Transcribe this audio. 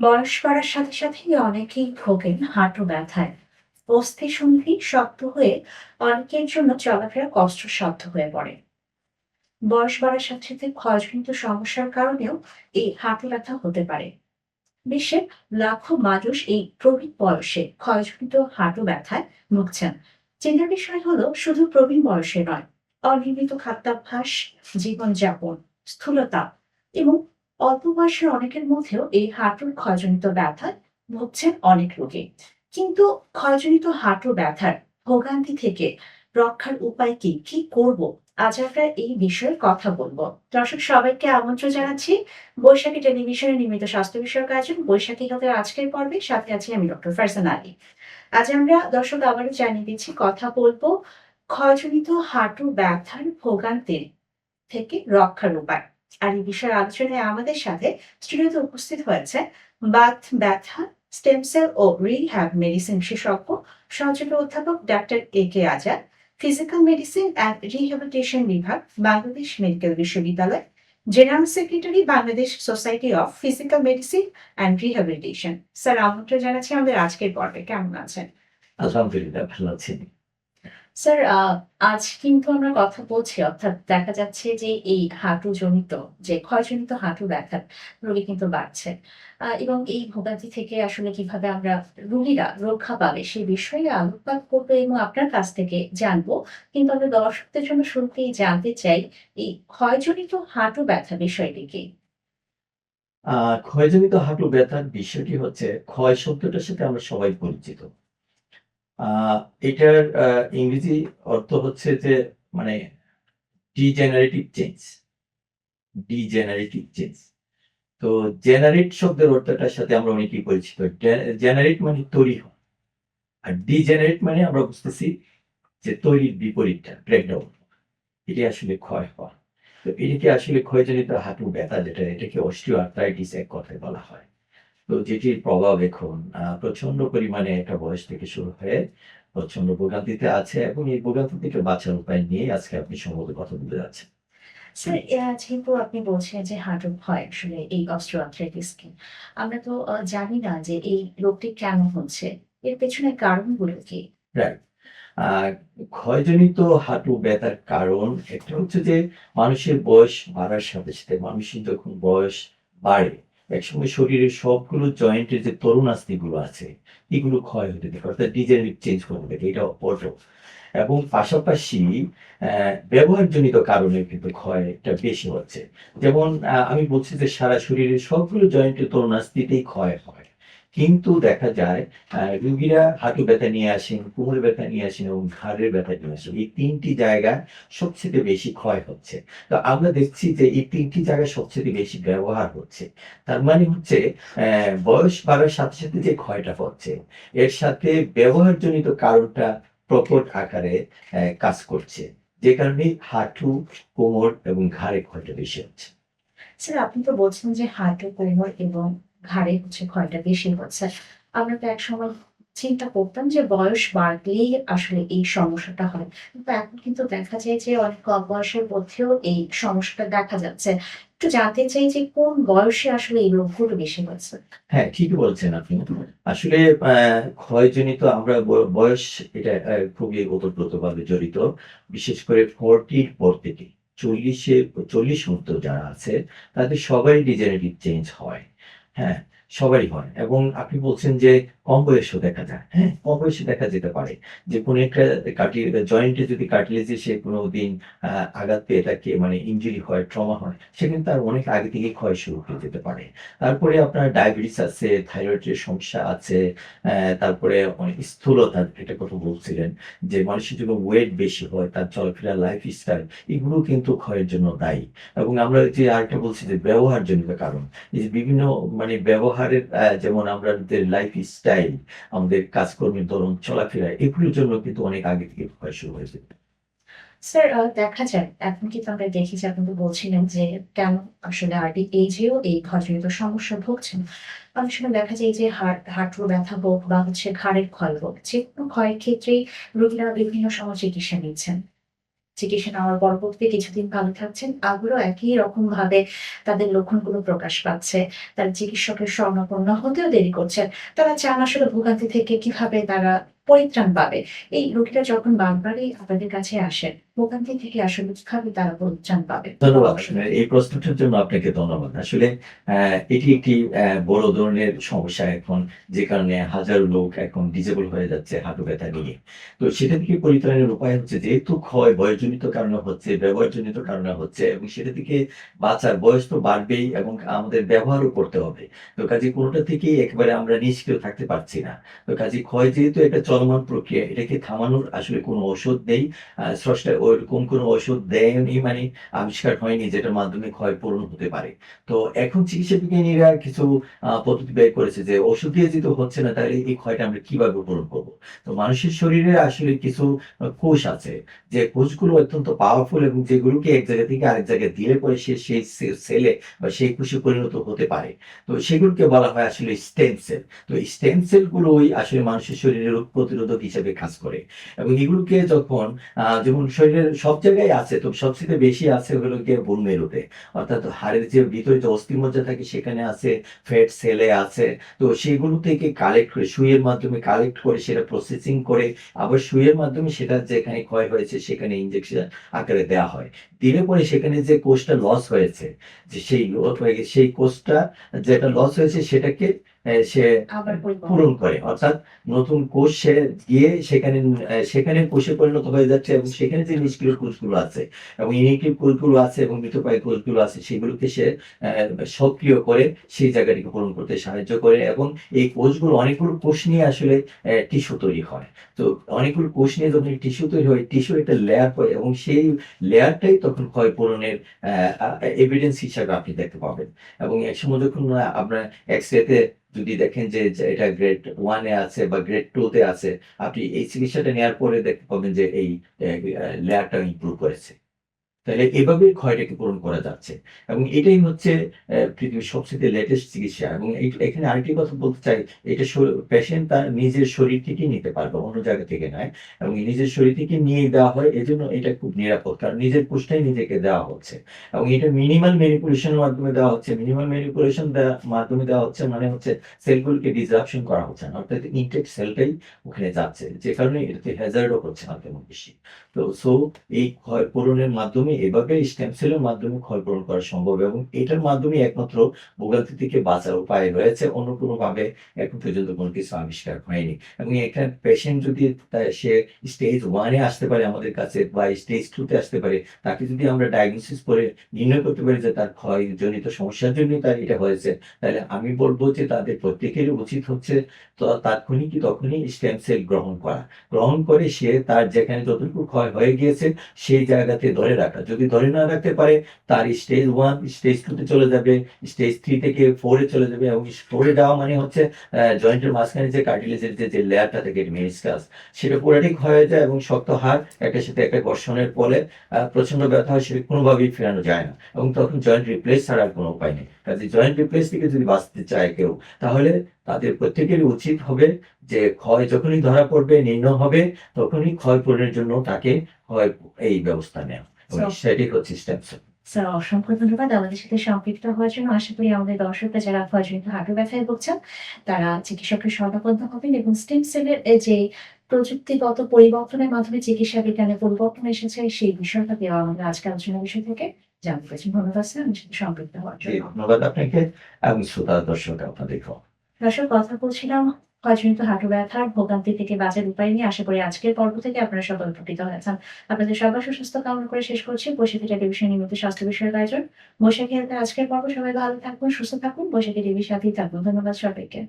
বয়স বাড়ার সাথে সাথে অনেকেই ভোগেন হাঁটু ব্যথায়। অস্থি সন্ধি শক্ত হয়ে অনেকের জন্য চলাফেরা কষ্টসাধ্য হয়ে পড়ে। বয়স বাড়ার সাথে সাথে ক্ষয়জনিত সমস্যার কারণেও এই হাঁটু ব্যথা হতে পারে। বিশ্বের লাখো মানুষ এই প্রবীণ বয়সে ক্ষয়জনিত হাঁটু ব্যথায় ভুগছেন। চিন্তার বিষয় হলো, শুধু প্রবীণ বয়সে নয়, অনিয়মিত খাদ্যাভ্যাস, জীবনযাপন, স্থূলতা এবং অল্প বয়সের অনেকের মধ্যেও এই হাঁটুর ক্ষয়জনিত ব্যথা ভুগছেন অনেক রোগী। কিন্তু ক্ষয়জনিত হাঁটু ব্যথার ভোগান্তি থেকে রক্ষার উপায় কি? কি করব? আজ আমরা এই বিষয়ে কথা বলব। দর্শক, সবাইকে আমন্ত্রণ জানাচ্ছি বৈশাখী টেলিভিশনে নিয়মিত স্বাস্থ্য বিষয়ক আয়োজন, বৈশাখী হতে আজকের পর্বে। সাথে আছি আমি ডক্টর ফারজান আলী। আজ আমরা দর্শক, আবারও জানিয়ে দিচ্ছি, কথা বলব ক্ষয়জনিত হাঁটু ব্যথার ভোগান্তির থেকে রক্ষার উপায়। আর এই বিষয়ে আলোচনায় আমাদের সাথে স্টুডিওতে উপস্থিত হয়েছে বাত ব্যথা স্টেম সেল ও রিহ্যাব মেডিসিন বিশেষজ্ঞ সহযোগী অধ্যাপক doctor A K Azad physical medicine and rehabilitation বিভাগ বাংলাদেশ মেডিকেল বিশ্ববিদ্যালয় general secretary Bangladesh society of physical medicine and rehabilitation sir আমন্ত্রণ জানাচ্ছি আমাদের আজকের পর্বে। কেমন আছেন? আলহামদুলিল্লাহ, ভালো আছি। স্যার আজ কিন্তু আমরা কথা বলছি, অর্থাৎ দেখা যাচ্ছে যে এই হাঁটু জনিত যে ক্ষয়জনিত হাঁটু ব্যথার রোগী কিন্তু বাড়ছে। এবং এই ভোগান্তি থেকে আসলে কীভাবে আমরা রোগীরা রক্ষা পাবে সেই বিষয়ে আলোকপাত করব এবং আপনার কাছ থেকে জানব। কিন্তু আমরা দর্শকদের জন্য শুরুতেই জানতে চাই, এই ক্ষয়জনিত হাঁটু ব্যথা বিষয়টি কি আহ ক্ষয়জনিত হাঁটু ব্যথার বিষয়টি হচ্ছে, ক্ষয় শব্দটার সাথে আমরা সবাই পরিচিত। এটার ইংরেজি অর্থ হচ্ছে যে মানে ডিজেনারেটিভ চেঞ্জ ডিজেনারেটিভ চেঞ্জ তো জেনারেট শব্দের অর্থটার সাথে আমরা অনেকেই পরিচিত। জেনারেট মানে তৈরি হওয়া। আর ডিজেনারেট মানে আমরা বুঝতেছি যে তৈরির বিপরীতটা ব্রেকডাউন এটি আসলে ক্ষয় হওয়া। তো এটাকে আসলে ক্ষয়জনিত হাঁটু ব্যথা যেটা, এটাকে অস্টিও আর্থ্রাইটিস এক কথায় বলা হয়। তো যেটির প্রভাব এখন প্রচণ্ড পরিমাণে একটা বয়স থেকে শুরু হয়ে প্রচণ্ড ভোগান্তিতে আছে এবং এই ভোগান্তি থেকে বাঁচার উপায় নিয়ে আজকে আপনি সম্ভবত কথা বলতে যাচ্ছেন। যেহেতু আপনি বলছেন যে আসলে এই অস্ট্রোআর্থ্রাইটিস কি আমরা তো জানি না যে এই রোগটি কেন হচ্ছে এর পেছনে কারণগুলো কি? রাইট ক্ষয়জনিত হাঁটু ব্যথার কারণ একটা হচ্ছে যে মানুষের বয়স বাড়ার সাথে সাথে মানুষের যখন বয়স বাড়ে একসময় শরীরের সবগুলো জয়েন্টের যে তরুণগুলো আছে, এগুলো ক্ষয় হতে থাকে, অর্থাৎ ডিজেনারেটিভ চেঞ্জ করতে থাকে, এটা অপর্য এবং পাশাপাশি ব্যবহারজনিত কারণে কিন্তু ক্ষয়টা বেশি হচ্ছে। যেমন আমি বলছি যে সারা শরীরের সবগুলো জয়েন্টের তরুণ তরুণাস্থিতেই ক্ষয় হয়। কিন্তু দেখা যায় রুগীরা হাঁটু ব্যথা নিয়ে আসেন, কোমর ব্যথা নিয়ে আসেন এবং ঘাড়ের ব্যথা নিয়ে আসেন। এই তিনটি জায়গায় সবচেয়ে বেশি ক্ষয় হচ্ছে। তো আমরা দেখছি যে এই তিনটি জায়গায় সবচেয়ে বেশি ব্যবহার হচ্ছে। তার মানে হচ্ছে বয়স বাড়ার সাথে সাথে যে ক্ষয়টা হচ্ছে, এর সাথে ব্যবহারজনিত কারণটা প্রকট আকারে কাজ করছে। যে কারণে হাঁটু, কোমর এবং ঘাড়ে ক্ষয়টা বেশি হচ্ছে। স্যার, আপনি তো বলছেন যে হাঁটু, কোমর এবং ঘাড়ে হচ্ছে ক্ষয়টা বেশি হচ্ছে। আমরা তো এক সময় চিন্তা করতাম যে বয়স বাড়লেই আসলে এই সমস্যাটা হয়। কিন্তু এখন কিন্তু দেখা যায় যে অনেক কম বয়সের মধ্যেও এই সমস্যাটা দেখা যাচ্ছে। একটু জানতে চাই যে কোন বয়সে আসলে এই রোগগুলো বেশি হচ্ছে? হ্যাঁ ঠিকই বলছেন আপনি। আসলে ক্ষয়জনিত আমরা বয়স এটা খুবই ওতপ্রোতভাবে জড়িত। বিশেষ করে ফোরটির পর থেকে, চল্লিশে, চল্লিশ মতো যারা আছে, তাদের সবাই ডিজেনারেটিভ চেঞ্জ হয়। হ্যাঁ সবারই হয়। এবং আপনি বলছেন যে কম বয়সেও দেখা যায় হ্যাঁ? কম বয়সে দেখা যেতে পারে। যে কোনো একটা কাটি জয়েন্টে যদি কাটিলেজে সে কোনো দিন আঘাত পেয়ে থাকে মানে ইঞ্জুরি হয় ট্রমা হয়, সেখানে তার অনেক আগে থেকে ক্ষয় শুরু হয়ে যেতে পারে। তারপরে আপনার ডায়াবেটিস আছে থাইরয়েডের সমস্যা আছে তারপরে অনেক স্থূলতা এটা কথা বলছিলেন, যে মানুষের যখন ওয়েট বেশি হয়, তার চলাফেরা লাইফ স্টাইল এগুলো কিন্তু ক্ষয়ের জন্য দায়ী। এবং আমরা যে আরেকটা বলছি যে ব্যবহারজনিত কারণ, এই যে বিভিন্ন মানে ব্যবহারের যেমন আমাদের লাইফ স্টাইল আমাদের কাজকর্মের ধরন চলাফেরা, এগুলোর জন্য কিন্তু অনেক আগে থেকে ক্ষয় শুরু হয়েছে। স্যার দেখা যায় এখন কিন্তু আমরা দেখি যে আপনি তো বলছিলেন যে কেন আসলে আরডি এজেও এই ক্ষয়জনিত সমস্যা ভুগছেন। অনেক সময় দেখা যায় যে হাড় হাঁটুর ব্যথা হোক বা হচ্ছে ঘাড়ের ক্ষয় হোক যে কোনো ক্ষয়ের ক্ষেত্রেই রোগীরা বিভিন্ন সময় চিকিৎসা নিচ্ছেন। চিকিৎসা নেওয়ার পরবর্তী কিছুদিন ভালো থাকছেন, আবারও একই রকম ভাবে তাদের লক্ষণগুলো প্রকাশ পাচ্ছে। তার চিকিৎসকের স্বর্ণপূর্ণ হতেও দেরি করছেন। তারা চান আসলে ভোগান্তি থেকে কীভাবে তারা পরিত্রাণ পাবে এই রোগীরা যখন বারবারই আপনাদের কাছে আসেন ভোগান্তি থেকে আসলে তারা পরিত্রাণ পাবে ধন্যবাদ এই প্রশ্নটার জন্য আপনাকে ধন্যবাদ। আসলে এটি একটি বড় ধরনের সমস্যা এখন, যে কারণে হাজারো লোক এখন ডিজেবল হয়ে যাচ্ছে হাঁটু ব্যথা নিয়ে। তো সেটা থেকে পরিত্রাণের উপায় হচ্ছে যেহেতু ক্ষয় বয়সজনিত কারণে হচ্ছে, ব্যবহারজনিত কারণে হচ্ছে, এবং সেটা থেকে বাঁচার বয়স তো বাড়বেই, এবং আমাদের ব্যবহারও করতে হবে। তো কাজে কোনোটা থেকেই একেবারে আমরা নিষ্ক্রিয় থাকতে পারছি না। তো কাজে ক্ষয় যেহেতু একটা চলমান প্রক্রিয়া, এটাকে থামানোর আসলে কোনো ওষুধ নেই। স্রষ্টা ওরকম কোনো ওষুধ দেয়নি মানে আবিষ্কার হয়নি যেটার মাধ্যমে ক্ষয় পূরণ হতে পারে। তো এখন চিকিৎসা বিজ্ঞানীরা কিছু পদ্ধতি ব্যয় করেছে যে ওষুধ দিয়ে যেহেতু হচ্ছে না, তাহলে এই ক্ষয়টা আমরা কীভাবে পূরণ করব? তো মানুষের শরীরে আসলে কিছু কোষ আছে, যে কোষগুলো অত্যন্ত পাওয়ারফুল এবং যেগুলোকে এক জায়গা থেকে আরেক জায়গায় দিলে পরে সে সেই সেলে বা সেই কোষে পরিণত হতে পারে। তো সেগুলোকে বলা হয় আসলে স্টেম সেল তো স্টেম সেলগুলোই আসলে মানুষের শরীরে রোগ প্রতিরোধক হিসেবে কাজ করে। এবং এগুলোকে যখন যেমন শরীরের সব জায়গায় আছে, তো সবচেয়ে বেশি আছে হলো গিয়ে বোন মেরুতে অর্থাৎ হাড়ের যে ভিতরে যে অস্থিমজ্জা থাকে, সেখানে আছে ফ্যাট সেলে আছে। তো সেগুলো থেকে কালেক্ট করে, সুইয়ের মাধ্যমে কালেক্ট করে সেটা প্রসেসিং করে আবার সুইয়ের মাধ্যমে সেটা যেখানে ক্ষয় হয়েছে সেখানে ইঞ্জেকশন আকারে দেওয়া হয়। দিলে পরে সেখানে যে কোষটা লস হয়েছে, যে সেই সেই কোষটা যেটা লস হয়েছে সেটাকে সে পূরণ করে। অর্থাৎ নতুন কোষ সে গিয়ে সেখানে সেখানে কোষে পরিণত হয়ে যাচ্ছে এবং সেখানে যে নিষ্ক্রিয় কোষগুলো আছে এবং ইনিক্রিয় কোষগুলো আছে এবং মৃতপ্রায় কোষগুলো আছে সেগুলোকে সে সক্রিয় করে সেই জায়গাটিকে পূরণ করতে সাহায্য করে এবং এই কোষগুলো অনেকগুলো কোষ নিয়ে আসলে টিস্যু তৈরি হয়। তো অনেকগুলো কোষ নিয়ে যখন টিস্যু তৈরি হয় টিস্যু একটা লেয়ার হয় এবং সেই লেয়ারটাই তখন ক্ষয় পূরণের এভিডেন্স হিসাবে আপনি দেখতে পাবেন। এবং এক সময় যখন আপনার এক্স রেতে যদি দেখেন যে এটা গ্রেড ওয়ানে আছে বা গ্রেড টু তে আছে, আপনি এই চিকিৎসাটা নেওয়ার পরে দেখতে পাবেন যে এই লেয়ারটা ইম্প্রুভ করেছে। তাহলে এভাবে ক্ষয়টাকে পূরণ করা যাচ্ছে। এবং এটাই হচ্ছে পৃথিবীর সবচেয়ে লেটেস্ট চিকিৎসা। এবং এখানে আরেকটি কথা বলতে চাই, এটা পেশেন্ট তার নিজের শরীর থেকে নিতে পারবে, অন্য জায়গা থেকে নয়। এবং নিজের শরীর থেকে নিয়ে দেওয়া হয়, এজন্য এটা খুব নিরাপদ, কারণ নিজের কোষটাই নিজেকে দেওয়া হচ্ছে। এবং এটা মিনিমাল ম্যানিপুলেশনের মাধ্যমে দেওয়া হচ্ছে। মিনিমাল ম্যানিপুলেশন মাধ্যমে দেওয়া হচ্ছে মানে হচ্ছে সেলগুলোকে ডিসরাপশন করা হচ্ছে না। অর্থাৎ ইনটেক সেলটাই ওখানে যাচ্ছে, যে কারণে এটাতে হ্যাজার্ডও হচ্ছে না তেমন বেশি। তো সো এই ক্ষয় পূরণের মাধ্যমে এভাবে স্টেম সেলের মাধ্যমে ক্ষয় পূরণ করা সম্ভব এবং এটার মাধ্যমে একমাত্র ভোগান্তি থেকে বাঁচার উপায় রয়েছে। অন্য কোনো ভাবে এখন পর্যন্ত কোনো কিছু আবিষ্কার হয়নি এবং এখানে পেশেন্ট যদি সে স্টেজ ওয়ানে আসতে পারে আমাদের কাছে বা স্টেজ টু তে আসতে পারে, তাকে যদি আমরা ডায়াগনোসিস করে নির্ণয় করতে পারি যে তার ক্ষয়জনিত সমস্যার জন্য তার এটা হয়েছে, তাহলে আমি বলব যে তাদের প্রত্যেকেরই উচিত হচ্ছে তাৎক্ষণিক তখনই স্টেম সেল গ্রহণ করা। গ্রহণ করে সে তার যেখানে যতটুকু ক্ষয় হয়ে গিয়েছে, সেই জায়গাতে ধরে রাখা। যদি ধরে না রাখতে পারে, তার স্টেজ ওয়ান স্টেজ টু তে চলে যাবে স্টেজ থ্রি থেকে ফোরে চলে যাবে এবং ফোরে যাওয়া মানে হচ্ছে জয়েন্টের মাঝখানে যে কার্টিলেজের যে যে লেয়ারটা থাকে মেনিসকাস সেটা পুরাটি ক্ষয় হয়ে যায় এবং শক্ত হাড় একটা সাথে একটা ঘর্ষণের ফলে প্রচণ্ড ব্যথা হয়, সেটা কোনোভাবেই ফেরানো যায় না এবং তখন জয়েন্ট রিপ্লেস ছাড়ার কোনো উপায় নেই। কাজে জয়েন্ট রিপ্লেস থেকে যদি বাঁচতে চায় কেউ, তাহলে তাদের প্রত্যেকেরই উচিত হবে যে, ক্ষয় যখনই ধরা পড়বে, নির্ণয় হবে, তখনই ক্ষয় পূরণের জন্য তাকে হয় এই ব্যবস্থা নেওয়া। সেটি হচ্ছে স্টেপ স্যার অসংখ্য ধন্যবাদ। আমাদের সাথে সম্পৃক্ত হওয়ার জন্য আশা করি আমাদের দর্শকরা যারা ক্ষয়জনিত হাঁটু ব্যথায় ভুগছেন তারা চিকিৎসকের শরণাপন্ন হবেন এবং স্টেম সেলের যে প্রযুক্তিগত পরিবর্তনের মাধ্যমে চিকিৎসা বিজ্ঞানে পরিবর্তন এসেছে সেই বিষয়টা দেওয়া আমাদের আজকে আলোচনার বিষয় থেকে জানতে পেরেছি। ধন্যবাদ স্যার সম্পৃক্ত হওয়ার জন্য। ধন্যবাদ আপনাকে এবং শ্রোতা দর্শক আপনাদেরকে দর্শক কথা বলছিলাম ক্ষয়জনিত হাঁটু ব্যথার ভোগান্তি থেকে বাঁচার উপায় নিয়ে আশা করি আজকের পর্ব থেকে আপনারা সকল উপকৃত হয়েছেন। আপনাদের সবার সুস্বাস্থ্য কামনা করে শেষ করছি। বৈশাখী টেলিভিশন নিয়মিত স্বাস্থ্য বিষয়ক আয়োজন। বৈশাখী আজকের পর্ব সবাই ভালো থাকুন, সুস্থ থাকুন। বৈশাখী টিভির সাথেই থাকুন। ধন্যবাদ সবাইকে।